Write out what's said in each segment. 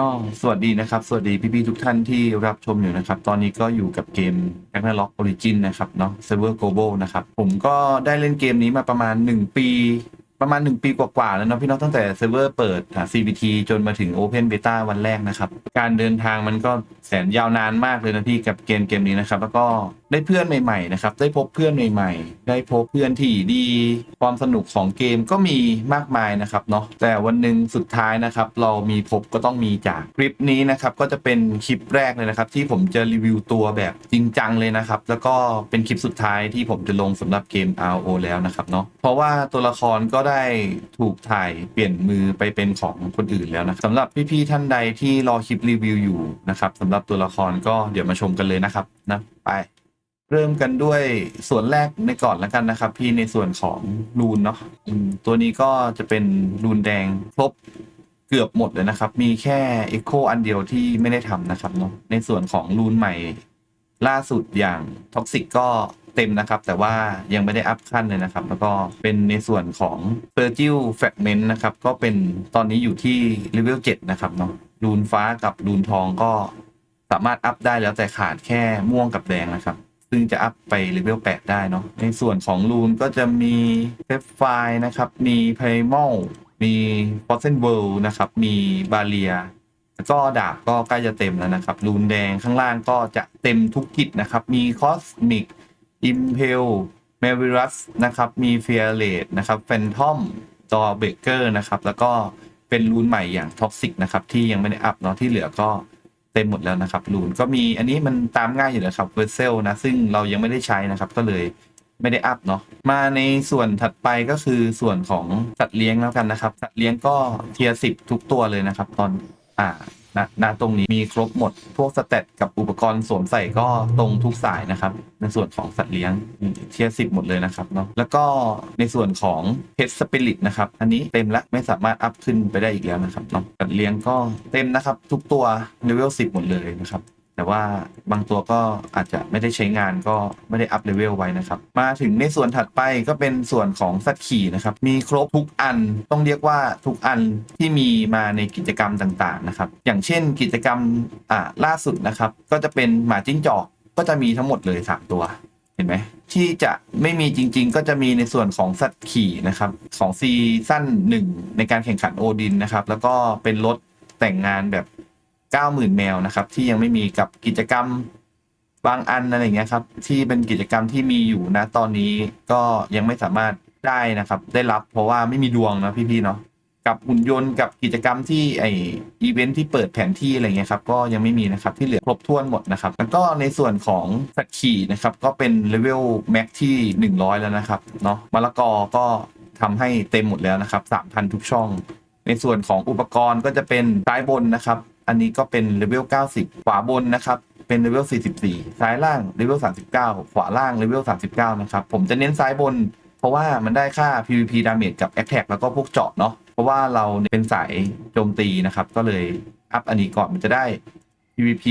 ก็สวัสดีนะครับ สวัสดีพี่ๆทุกท่านที่รับชมอยู่นะครับ ตอนนี้ก็อยู่กับเกม a g n a l o k Origin นะครับเนาะ Server Global นะครับ ผมก็ได้เล่นเกมนี้มาประมาณ 1 ปี ประมาณ 1 ปีกว่าๆแล้วเนาะพี่น้องตั้งแต่เซิร์ฟเวอร์เปิด CBT จนมาถึง Open Beta วันแรกนะครับ การเดินทางมันก็แสนยาวนานมากเลยนะพี่กับเกมเกมนี้นะครับ แล้วก็ได้เพื่อนใหม่ ๆ นะครับ ได้พบเพื่อนใหม่ ๆ ได้พบเพื่อนที่ดี ความสนุกของเกมก็มีมากมายนะครับเนาะแต่วันหนึ่งสุดท้ายนะครับ เรามีพบก็ต้องมีจากคลิปนี้นะครับก็จะเป็นคลิปแรกเลยนะครับ ที่ผมจะรีวิวตัวแบบจริงจังเลยนะครับแล้วก็เป็นคลิปสุดท้ายที่ผมจะลงสำหรับเกม RO แล้วนะครับเนาะเพราะว่าตัวละครก็ได้ได้ถูกถ่ายเปลี่ยนมือไปเป็นของคนอื่นแล้วนะสำหรับพี่ๆท่านใดที่รอคลิปรีวิวอยู่นะครับสำหรับตัวละครก็เดี๋ยวมาชมกันเลยนะครับนะไปเริ่มกันด้วยส่วนแรกในก่อนแล้วกันนะครับ พี่ในส่วนของรูนเนาะตัวนี้ก็จะเป็นรูนแดงครบเกือบหมดเลยนะครับ มีแค่ Echo อันเดียวที่ไม่ได้ทำนะครับเนาะในส่วนของรูนใหม่ล่าสุดอย่างท็อกซิกก็ เต็มนะครับ แต่ว่ายังไม่ได้อัพขั้นเลยนะครับ แล้วก็เป็นในส่วนของ f e r g i l Fragment นะครับ ก็เป็นตอนนี้อยู่ที่เลเวล7นะครับเนาะรูนฟ้ากับรูนทองก็สามารถอัพได้แล้วแต่ขาดแค่ม่วงกับแดงนะครับ ซึ่งจะอัพไปเลเวล8ได้เนาะในส่วนของรูนก็จะมีเซฟไฟนะครับ มีไพมอลมีฟอสเซนเวิลนะครับ มีบาเลียก็ดาบก็ใกล้จะเต็มแล้วนะครับ รูนแดงข้างล่างก็จะเต็มทุกกิจนะครับ มีคอสมิก อิมเพลเมวิรัสนะครับ มีเฟียเลตนะครับแฟนทอมจอเบเกอร์นะครับ แล้วก็เป็นรูนใหม่อย่างท็อกซิกนะครับ ที่ยังไม่ได้อัพเนาะที่เหลือก็เต็มหมดแล้วนะครับรูนก็มีอันนี้มันตามง่ายอยู่แล้วครับเวอร์เซลนะ ซึ่งเรายังไม่ได้ใช้นะครับก็เลยไม่ได้อัพเนาะมาในส่วนถัดไปก็คือส่วนของสัตว์เลี้ยงแล้วกันนะครับ สัตว์เลี้ยงก็เทียสิบทุกตัวเลยนะครับ ตอนอ่า ณณตรงนี้มีครบหมด พวกสเตตกับอุปกรณ์สวมใส่ก็ตรงทุกสายนะครับ ในส่วนของสัตว์เลี้ยงเทียสิบหมดเลยนะครับเนาะแล้วก็ในส่วนของเพชรสปิริตนะครับ อันนี้เต็มแล้วไม่สามารถอัพขึ้นไปได้อีกแล้วนะครับเนาะสัตว์เลี้ยงก็เต็มนะครับ ทุกตัวเลเวลสิบหมดเลยนะครับ แต่ว่าบางตัวก็อาจจะไม่ได้ใช้งานก็ไม่ได้อัพเลเวลไว้นะครับ มาถึงในส่วนถัดไปก็เป็นส่วนของสัตว์ขี่นะครับ มีครบทุกอันต้องเรียกว่าทุกอันที่มีมาในกิจกรรมต่างๆนะครับ อย่างเช่นกิจกรรมอ่าล่าสุดนะครับ ก็จะเป็นหมาจิ้งจอกก็จะมีทั้งหมดเลย 3 ตัวเห็นไหมที่จะไม่มีจริง ๆ ก็จะมีในส่วนของสัตว์ขี่นะครับของซีซั่นหนึ่งในการแข่งขันโอดินนะครับแล้วก็เป็นรถแต่งงานแบบ 90,000 แมวนะครับ ที่ยังไม่มีกับกิจกรรมบางอันอะไรเงี้ยครับ ที่เป็นกิจกรรมที่มีอยู่นะตอนนี้ก็ยังไม่สามารถได้นะครับ ได้รับเพราะว่าไม่มีดวงนะพี่ๆเนาะกับหุ่นยนต์กับกิจกรรมที่ไออีเวนท์ที่เปิดแผนที่อะไรเงี้ยครับก็ยังไม่มีนะครับที่เหลือครบถ้วนหมดนะครับแล้วก็ในส่วนของสัตว์ขี่นะครับก็เป็นเลเวลแม็กที่ 100 แล้วนะครับเนาะมะละกอก็ทำให้เต็มหมดแล้วนะครับ3,000 ทุกช่อง ในส่วนของอุปกรณ์ก็จะเป็นซ้ายบนนะครับ อันนี้ก็เป็นเลเวล 90 ขวาบนนะครับ เป็นเลเวล 44 ซ้ายล่างเลเวล 39 ขวาล่างเลเวล 39 นะครับ ผมจะเน้นซ้ายบน เพราะว่ามันได้ค่า PVP damage กับ Attack แล้วก็พวกเจาะเนาะ เพราะว่าเราเป็นสายโจมตีนะครับ ก็เลยอัพอันนี้ก่อนมันจะได้ PVP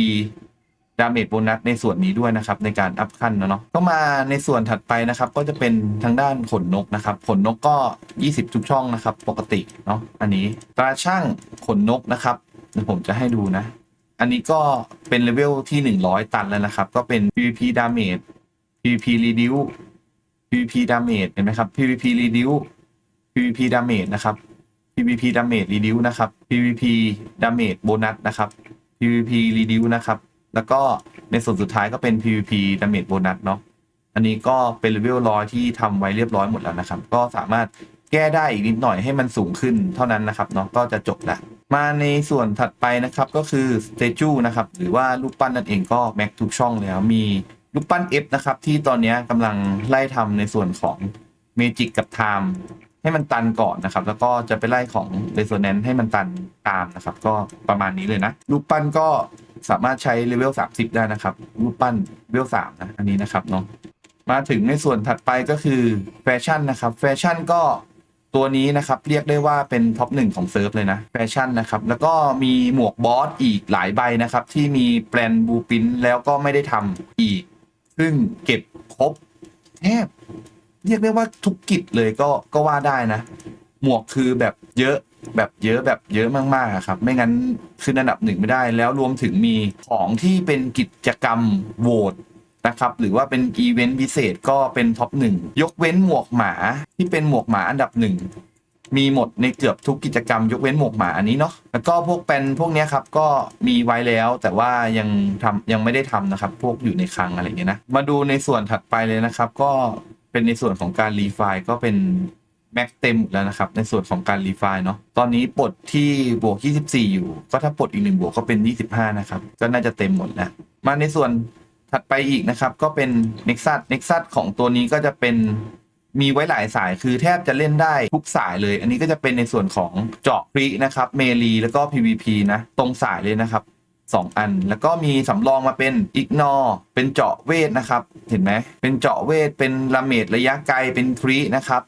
ดาเมจโบนัสในส่วนนี้ด้วยนะครับ ในการอัพขั้นนะเนาะก็มาในส่วนถัดไปนะครับ ก็จะเป็นทางด้านขนนกนะครับ ขนนกก็ 20 ทุกช่องนะครับ ปกติเนาะอันนี้ตราช่างขนนกนะครับ เดี๋ยวผมจะให้ดูนะ อันนี้ก็เป็นเลเวลที่ 100 ตันแล้วนะครับ ก็เป็น PVP damage PVP reduce PVP damage เห็นไหมครับ PVP reduce PVP damage นะครับ PVP damage reduce นะครับ PVP damage bonus นะครับ PVP reduce นะครับ แล้วก็ในส่วนสุดท้ายก็เป็น PVP damage bonus เนาะ อันนี้ก็เป็นเลเวลร้อยที่ทำไว้เรียบร้อยหมดแล้วนะครับ ก็สามารถแก้ได้อีกนิดหน่อยให้มันสูงขึ้นเท่านั้นนะครับเนาะ ก็จะจบละ มาในส่วนถัดไปนะครับก็คือ statue นะครับหรือว่ารูปปั้นนั่นเองก็แม็กทุกช่องแล้วมีรูปปั้น F นะครับที่ตอนนี้กำลังไล่ทำในส่วนของ Magic กับ Time ให้มันตันก่อนนะครับ แล้วก็จะไปไล่ของ Resonance ให้มันตันตามนะครับ ก็ประมาณนี้เลยนะ รูปปั้นก็สามารถใช้เลเวล 30 ได้นะครับ รูปปั้นเลเวล3นะอันนี้นะครับเนาะมาถึงในส่วนถัดไปก็คือแฟชั่นนะครับ แฟชั่นก็ ตัวนี้นะครับเรียกได้ว่าเป็นท็อปหนึ่งของเซิร์ฟเลยนะแฟชั่นนะครับแล้วก็มีหมวกบอสอีกหลายใบนะครับ ที่มีแปลนบูปินแล้วก็ไม่ได้ทำอีก ซึ่งเก็บครบแทบเรียกได้ว่าทุกกิจเลยก็ก็ว่าได้นะ หมวกคือแบบเยอะแบบเยอะแบบเยอะมากๆครับ ไม่งั้นขึ้นอันดับหนึ่งไม่ได้ แล้วรวมถึงมีของที่เป็นกิจกรรมโหวต นะครับหรือว่าเป็นอีเวนต์พิเศษก็เป็นท็อปหนึ่งยกเว้นหมวกหมาที่เป็นหมวกหมาอันดับหนึ่งมีหมดในเกือบทุกกิจกรรม ยกเว้นหมวกหมาอันนี้เนาะแล้วก็พวกเป็นพวกนี้ครับก็มีไว้แล้วแต่ว่ายังทำยังไม่ได้ทำนะครับ พวกอยู่ในคลังอะไรอย่างเงี้ยนะมาดูในส่วนถัดไปเลยนะครับ ก็เป็นในส่วนของการรีไฟล์ก็เป็นแม็กเต็มแล้วนะครับ ในส่วนของการรีไฟล์เนาะตอนนี้ปลดที่บวก 24 อยู่ ก็ถ้าปลดอีกหนึ่งบวกก็เป็น 25 นะครับ ก็น่าจะเต็มหมดแล้วมาในส่วน ถัดไปอีกนะครับก็เป็น Nexus Nexus ของตัวนี้ก็จะเป็นมีไว้หลายสายคือแทบจะเล่นได้ทุกสายเลย อันนี้ก็จะเป็นในส่วนของเจาะพรินะครับเมลีแล้วก็ PVP นะตรงสายเลยนะครับ 2 อัน แล้วก็มีสำรองมาเป็นอิกนอเป็นเจาะเวทนะครับ เห็นไหมเป็นเจาะเวทเป็นลาเมดระยะไกลเป็นครีนะครับ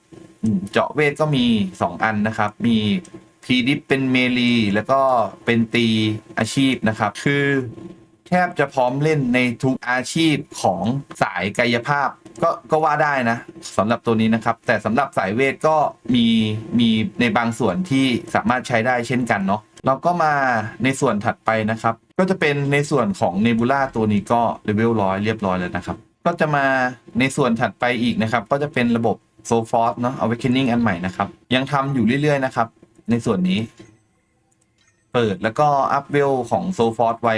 เจาะเวทก็มี 2 อันนะครับ มีทีดิฟเป็นเมลีแล้วก็เป็นตีอาชีพนะครับ คือ ทบจะพร้อมเล่นในทุกอาชีพของสายกายภาพ ก็ก็ว่าได้นะสำหรับตัวนี้นะครับ แต่สำหรับสายเวทก็มีมีในบางส่วนที่สามารถใช้ได้เช่นกันเนาะเราก็มาในส่วนถัดไปนะครับ ก็จะเป็นในส่วนของเนบูล่าตัวนี้ก็เลเวลร้อยเรียบร้อยแล้วนะครับ ก็จะมาในส่วนถัดไปอีกนะครับ ก็จะเป็นระบบโซฟอร์เนาะ Awakening อันใหม่นะครับ ยังทำอยู่เรื่อยๆนะครับ ในส่วนนี้ เปิดแล้วก็อัพเวลของโซฟอร์ไว้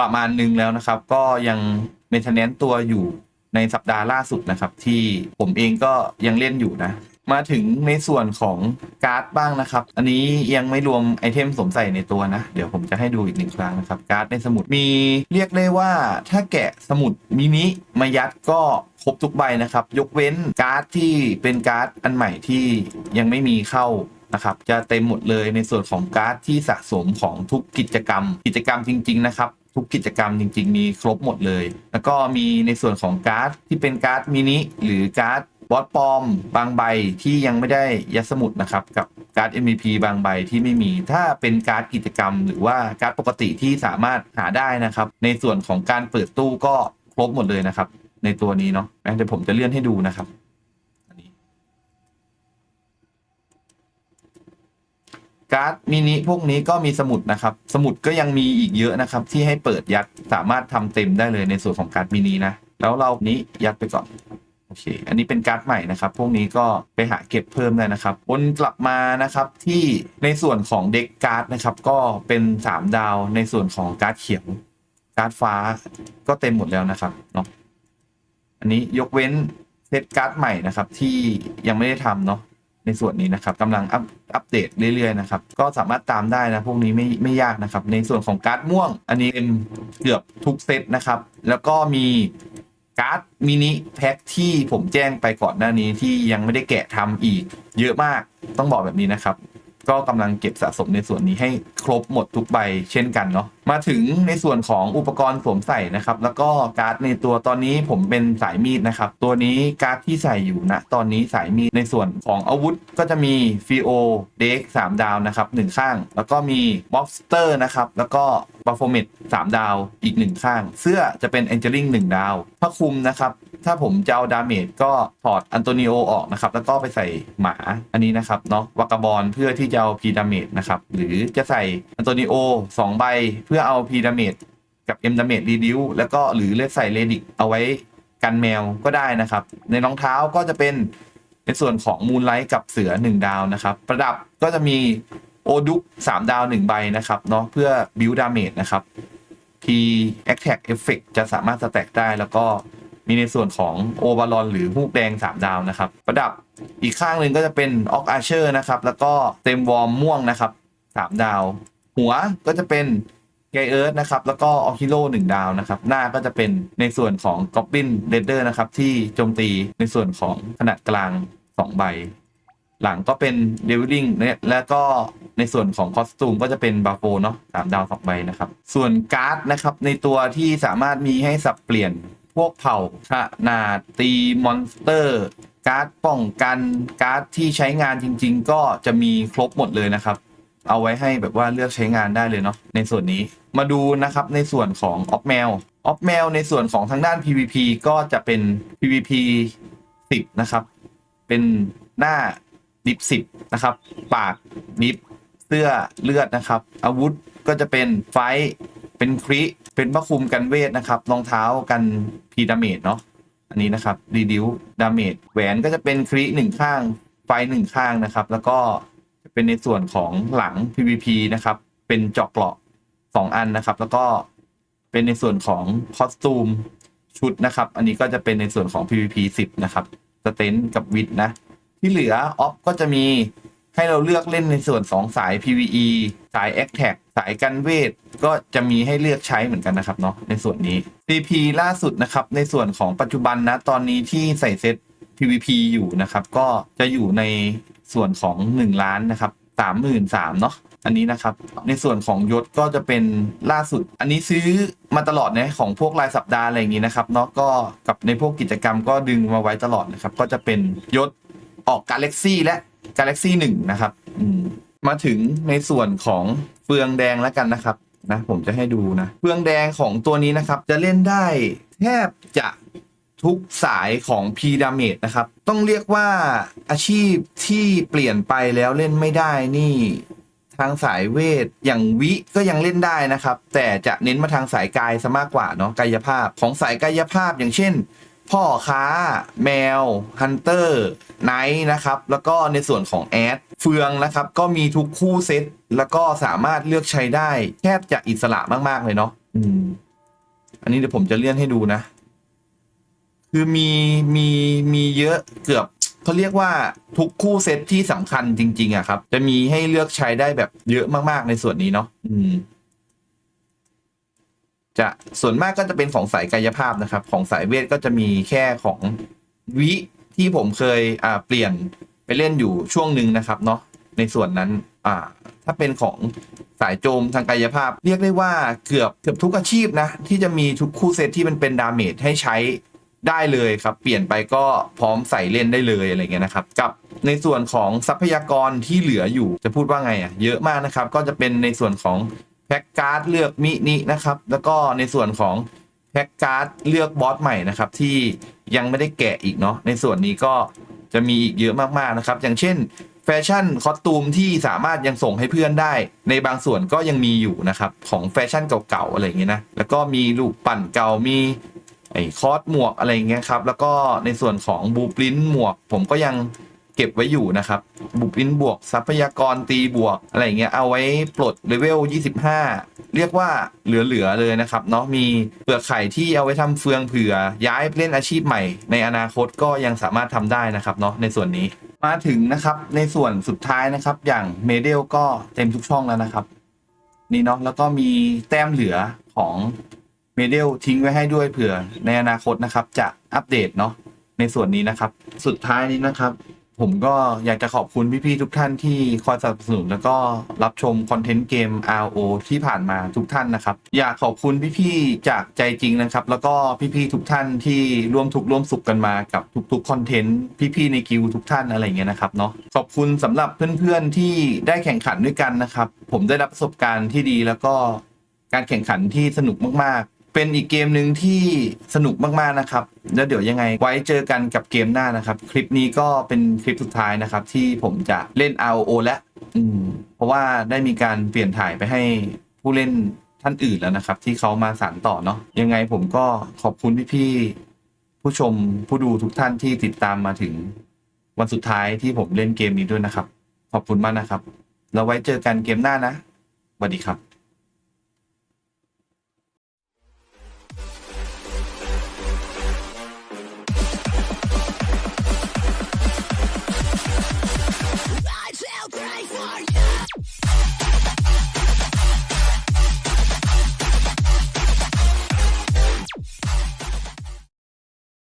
ประมาณหนึ่งแล้วนะครับ ก็ยังเมนเทนแนนตัวอยู่ในสัปดาห์ล่าสุดนะครับ ที่ผมเองก็ยังเล่นอยู่นะ มาถึงในส่วนของการ์ดบ้างนะครับ อันนี้ยังไม่รวมไอเทมสวมใส่ในตัวนะ เดี๋ยวผมจะให้ดูอีกหนึ่งครั้งนะครับ การ์ดในสมุดมีเรียกได้ว่าถ้าแกะสมุดมินิมายัดก็ครบทุกใบนะครับ ยกเว้นการ์ดที่เป็นการ์ดอันใหม่ที่ยังไม่มีเข้านะครับจะเต็มหมดเลยในส่วนของการ์ดที่สะสมของทุกกิจกรรม กิจกรรมจริง ๆ นะครับ ทุกกิจกรรมจริง ๆ มีครบหมดเลย แล้วก็มีในส่วนของการ์ดที่เป็นการ์ดมินิหรือการ์ดบอสปอม บางใบที่ยังไม่ได้ยัดสมุดนะครับ กับการ์ด MVP บางใบที่ไม่มี ถ้าเป็นการ์ดกิจกรรม หรือว่าการ์ดปกติที่สามารถหาได้นะครับ ในส่วนของการเปิดตู้ก็ครบหมดเลยนะครับ ในตัวนี้เนาะเดี๋ยวผมจะเลื่อนให้ดูนะครับอันนี้ การ์ดมินิพวกนี้ก็มีสมุดนะครับ สมุดก็ยังมีอีกเยอะนะครับ ที่ให้เปิดยัดสามารถทำเต็มได้เลยในส่วนของการ์ดมินินะ แล้วเรานี้ยัดไปก่อนโอเค อันนี้เป็นการ์ดใหม่นะครับ พวกนี้ก็ไปหาเก็บเพิ่มได้นะครับ วนกลับมานะครับที่ในส่วนของเด็กการ์ดนะครับ ก็เป็น 3 ดาวในส่วนของการ์ดเขียว การ์ดฟ้าก็เต็มหมดแล้วนะครับเนาะ อันนี้ยกเว้นเซตการ์ดใหม่นะครับที่ยังไม่ได้ทำเนาะ ในส่วนนี้นะครับกำลังอัปอัปเดตเรื่อยๆนะครับก็สามารถตามได้นะพวกนี้ไม่ไม่ยากนะครับ ในส่วนของการ์ดม่วง อันนี้เป็นเกือบทุกเซตนะครับ แล้วก็มีการ์ดมินิแพ็คที่ผมแจ้งไปก่อนหน้านี้ที่ยังไม่ได้แกะทำอีก เยอะมากต้องบอกแบบนี้นะครับ ก็กำลังเก็บสะสมในส่วนนี้ให้ครบหมดทุกใบเช่นกันเนาะมาถึงในส่วนของอุปกรณ์สวมใส่นะครับ แล้วก็การ์ดในตัวตอนนี้ผมเป็นสายมีดนะครับ ตัวนี้การ์ดที่ใส่อยู่ณตอนนี้สายมีดในส่วนของอาวุธก็จะมีฟีโอเด็กสามดาวนะครับหนึ่งข้าง แล้วก็มีบ็อกสเตอร์นะครับแล้วก็บัฟโฟเมตสามดาวอีกหนึ่งข้าง เสื้อจะเป็นแองเจลิงหนึ่งดาวผ้าคลุมนะครับ ถ้าผมจะเอาดาเมจก็ถอดอันโตนิโอออกนะครับ แล้วก็ไปใส่หมาอันนี้นะครับเนาะวากาบอลเพื่อที่จะเอาพีดาเมจนะครับ หรือจะใส่อันโตนิโอสองใบเพื่อเอาพีดาเมจกับเอ็มดาเมจรีดิวแล้วก็หรือเลือกใส่เลดิกเอาไว้กันแมวก็ได้นะครับ ในรองเท้าก็จะเป็นในส่วนของมูนไลท์กับเสือ 1 ดาวนะครับ ประดับก็จะมีโอดุก3ดาว 1 ใบนะครับเนาะเพื่อบิวดาเมจนะครับ P Attack Effect จะสามารถสแต็กได้แล้วก็ มีในส่วนของโอบาลอนหรือฮูกแดง 3 ดาวนะครับ ประดับอีกข้างหนึ่งก็จะเป็นออกอาเชอร์นะครับ แล้วก็เต็มวอร์มม่วงนะครับ 3 ดาว หัวก็จะเป็นไกเอิร์ธนะครับแล้วก็ออคิโลหนึ่งดาวนะครับหน้าก็จะเป็นในส่วนของกอบบินเรดเดอร์นะครับที่โจมตีในส่วนของขนาดกลาง 2 ใบ หลังก็เป็นเดวิลิงเนี่ยแล้วก็ในส่วนของคอสตูมก็จะเป็นบาโฟเนาะสามดาวสองใบนะครับ ส่วนการ์ดนะครับในตัวที่สามารถมีให้สับเปลี่ยน วกเผ่าขนาดตีมอนสเตอร์ การ์ดป้องกันการ์ดที่ใช้งานจริง ๆ ก็จะมีครบหมดเลยนะครับ เอาไว้ให้แบบว่าเลือกใช้งานได้เลยเนาะในส่วนนี้มาดูนะครับในส่วนของออฟแมวออฟแมวในส่วนของทางด้าน PVP ก็จะเป็น PVP 10 นะครับ เป็นหน้าดิฟสิบนะครับ ปากดิฟเสื้อเลือดนะครับ อาวุธก็จะเป็นไฟ เป็นคริเป็นพระคุมกันเวทนะครับ รองเท้ากันพีดาเมจเนาะอันนี้นะครับรีดิวดาเมจแหวนก็จะเป็นคริหนึ่งข้างไฟหนึ่งข้างนะครับ แล้วก็จะเป็นในส่วนของหลัง PVP นะครับ เป็นเจาะเกราะสองอันนะครับ แล้วก็เป็นในส่วนของคอสตูมชุดนะครับ อันนี้ก็จะเป็นในส่วนของ PVP 10 นะครับสเตนกับวิดนะ ที่เหลือออฟก็จะมี ให้เราเลือกเล่นในส่วนของสาย PVE สาย a c t a c สายกันเวท ก็จะมีให้เลือกใช้เหมือนกันนะครับเนาะในส่วนนี้ CP ล่าสุดนะครับ ในส่วนของปัจจุบันนะ ตอนนี้ที่ใส่เซต PVP อยู่นะครับ ก็จะอยู่ในส่วนของ 1 ล้านนะครับ33,000เนาะอันนี้นะครับ ในส่วนของยศก็จะเป็นล่าสุด อันนี้ซื้อมาตลอดนะของพวกรายสัปดาห์อะไรอย่างนี้นะครับเนาะก็กับในพวกกิจกรรมก็ดึงมาไว้ตลอดนะครับ ก็จะเป็นยศออกกาแล็กซี่และ กาแล็กซี่หนึ่งนะครับมมาถึงในส่วนของเฟืองแดงแล้วกันนะครับนะผมจะให้ดูนะเฟืองแดงของตัวนี้นะครับ จะเล่นได้แทบจะทุกสายของ P d a m a g e นะครับ ต้องเรียกว่าอาชีพที่เปลี่ยนไปแล้วเล่นไม่ได้นี่ ทางสายเวทอย่างวิก็ยังเล่นได้นะครับ แต่จะเน้นมาทางสายกายซะมากกว่าเนาะกายภาพของสายกายภาพอย่างเช่น พ่อค้า แมวฮันเตอร์ไนท์นะครับ แล้วก็ในส่วนของแอดเฟืองนะครับ ก็มีทุกคู่เซตแล้วก็สามารถเลือกใช้ได้แทบจะอิสระมาก ๆ เลยเนาะอืม อันนี้เดี๋ยวผมจะเลื่อนให้ดูนะ คือมีมีมีเยอะเกือบเขาเรียกว่าทุกคู่เซตที่สำคัญจริง ๆอะครับ จะมีให้เลือกใช้ได้แบบเยอะมากๆในส่วนนี้เนาะอืม จะส่วนมากก็จะเป็นของสายกายภาพนะครับ ของสายเวทก็จะมีแค่ของวิที่ผมเคยอ่าเปลี่ยนไปเล่นอยู่ช่วงหนึ่งนะครับเนาะในส่วนนั้นอ่าถ้าเป็นของสายโจมทางกายภาพ เรียกได้ว่าเกือบเกือบทุกอาชีพนะ ที่จะมีทุกคู่เซตที่มันเป็นดาเมจให้ใช้ได้เลยครับ เปลี่ยนไปก็พร้อมใส่เล่นได้เลยอะไรเงี้ยนะครับ กับในส่วนของทรัพยากรที่เหลืออยู่จะพูดว่าไงอะเยอะมากนะครับ ก็จะเป็นในส่วนของ แพ็กการ์ดเลือกมินินะครับ แล้วก็ในส่วนของแพ็กการ์ดเลือกบอสใหม่นะครับ ที่ยังไม่ได้แกะอีกเนาะในส่วนนี้ก็จะมีอีกเยอะมากๆนะครับ อย่างเช่นแฟชั่นคอสตูมที่สามารถยังส่งให้เพื่อนได้ ในบางส่วนก็ยังมีอยู่นะครับ ของแฟชั่นเก่าๆอะไรอย่างเงี้ยนะแล้วก็มีลูกปั่นเก่ามีไอ้คอสหมวกอะไรอย่างเงี้ยครับแล้วก็ในส่วนของบูปรินหมวกผมก็ยัง ก็บไว้อยู่นะครับบูปรินบวกทรัพยากรตีบวก อะไรเงี้ยเอาไว้ปลดเลเวล 25 เรียกว่าเหลือ ๆ เลยนะครับเนาะมีเปลือกไข่ที่เอาไว้ทำเฟืองเผื่อ ย้ายเล่นอาชีพใหม่ ในอนาคตก็ยังสามารถทำได้นะครับเนาะในส่วนนี้มาถึงนะครับในส่วนสุดท้ายนะครับ อย่างเมเดลก็เต็มทุกช่องแล้วนะครับ นี่เนาะแล้วก็มีแต้มเหลือของเมเดลทิ้งไว้ให้ด้วยเผื่อในอนาคตนะครับ จะอัปเดตเนาะในส่วนนี้นะครับ สุดท้ายนี้นะครับ ผมก็อยากจะขอบคุณพี่ๆทุกท่านที่คอยสนับสนุนแล้วก็รับชมคอนเทนต์เกม RO ที่ผ่านมาทุกท่านนะครับ อยากขอบคุณพี่ๆจากใจจริงนะครับ แล้วก็พี่ๆทุกท่านที่ร่วมทุกข์ร่วมสุขกันมากับทุกๆคอนเทนต์พี่ๆในกิวทุกท่านอะไรเงี้ยนะครับเนาะขอบคุณสำหรับเพื่อนๆที่ได้แข่งขันด้วยกันนะครับ ผมได้รับประสบการณ์ที่ดีแล้วก็การแข่งขันที่สนุกมากๆ เป็นอีกเกมหนึ่งที่สนุกมากๆนะครับ แล้วเดี๋ยวยังไงไว้เจอกันกับเกมหน้านะครับ คลิปนี้ก็เป็นคลิปสุดท้ายนะครับ ที่ผมจะเล่น RO และอืมเพราะว่าได้มีการเปลี่ยนถ่ายไปให้ผู้เล่นท่านอื่นแล้วนะครับ ที่เขามาสานต่อเนาะยังไงผมก็ขอบคุณพี่ๆผู้ชมผู้ดูทุกท่านที่ติดตามมาถึงวันสุดท้ายที่ผมเล่นเกมนี้ด้วยนะครับ ขอบคุณมากนะครับ เราไว้เจอกันเกมหน้านะสวัสดีครับ